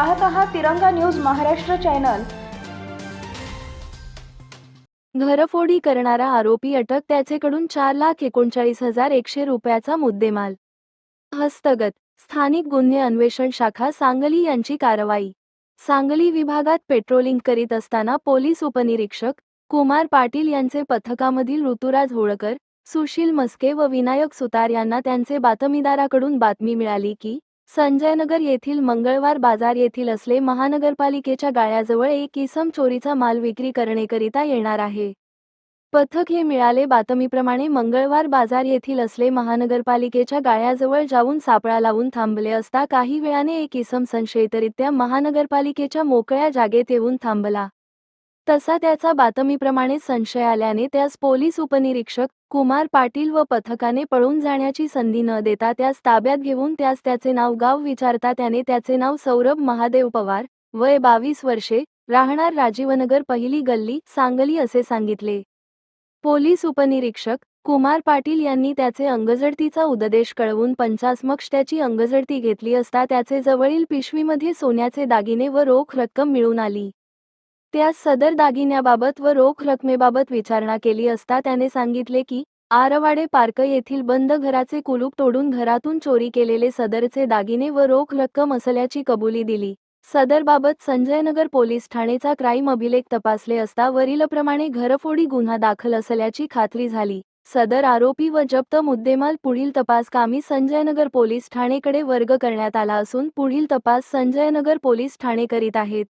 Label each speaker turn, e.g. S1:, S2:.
S1: पाहत आहात तिरंगा न्यूज महाराष्ट्र चॅनल.
S2: घरफोडी करणारा आरोपी अटक त्याचेकडून चार लाख एकोणचाळीस हजार एकशे रुपयाचा मुद्देमाल. हस्तगत स्थानिक गुन्हे अन्वेषण शाखा सांगली यांची कारवाई. सांगली विभागात पेट्रोलिंग करीत असताना पोलीस उपनिरीक्षक कुमार पाटील यांचे पथकामधील ऋतुराज होळकर सुशील मस्के व विनायक सुतार यांना त्यांचे बातमीदाराकडून बातमी मिळाली की संजयनगर येथील मंगळवार बाजार येथील असले महानगरपालिकेच्या गाळ्याजवळ एक इसम चोरीचा माल विक्री करण्याकरिता येणार आहे. पथक हे मिळाले बातमीप्रमाणे मंगळवार बाजार येथील असले महानगरपालिकेच्या गाळ्याजवळ जाऊन सापळा लावून थांबले असता काही वेळाने एक इसम संशयितरित्या महानगरपालिकेच्या मोकळ्या जागेत येऊन थांबला. तसा त्याचा बातमीप्रमाणे संशय आल्याने त्यास पोलीस उपनिरीक्षक कुमार पाटील व पथकाने पळून जाण्याची संधी न देता त्यास ताब्यात घेऊन त्यास त्याचे नाव गाव विचारता त्याने त्याचे नाव सौरभ महादेव पवार वय बावीस वर्षे राहणार राजीवनगर पहिली गल्ली सांगली असे सांगितले. पोलीस उपनिरीक्षक कुमार पाटील यांनी त्याचे अंगजडतीचा उददेश कळवून पंचासमक्ष त्याची अंगजडती घेतली असता त्याचे जवळील पिशवीमध्ये सोन्याचे दागिने व रोख रक्कम मिळून आली. त्यास सदर दागिन्याबाबत व रोख रकमेबाबत विचारणा केली असता त्याने सांगितले की आरवाडे पार्क येथील बंद घराचे कुलूप तोडून घरातून चोरी केलेले सदरचे दागिने व रोख रक्कम असल्याची कबुली दिली. सदरबाबत संजयनगर पोलीस ठाणेचा क्राईम अभिलेख तपासले असता वरीलप्रमाणे घरफोडी गुन्हा दाखल असल्याची खात्री झाली. सदर आरोपी व जप्त मुद्देमाल पुढील तपास कामी संजयनगर पोलीस ठाणेकडे वर्ग करण्यात आला असून पुढील तपास संजयनगर पोलीस ठाणे करीत आहेत.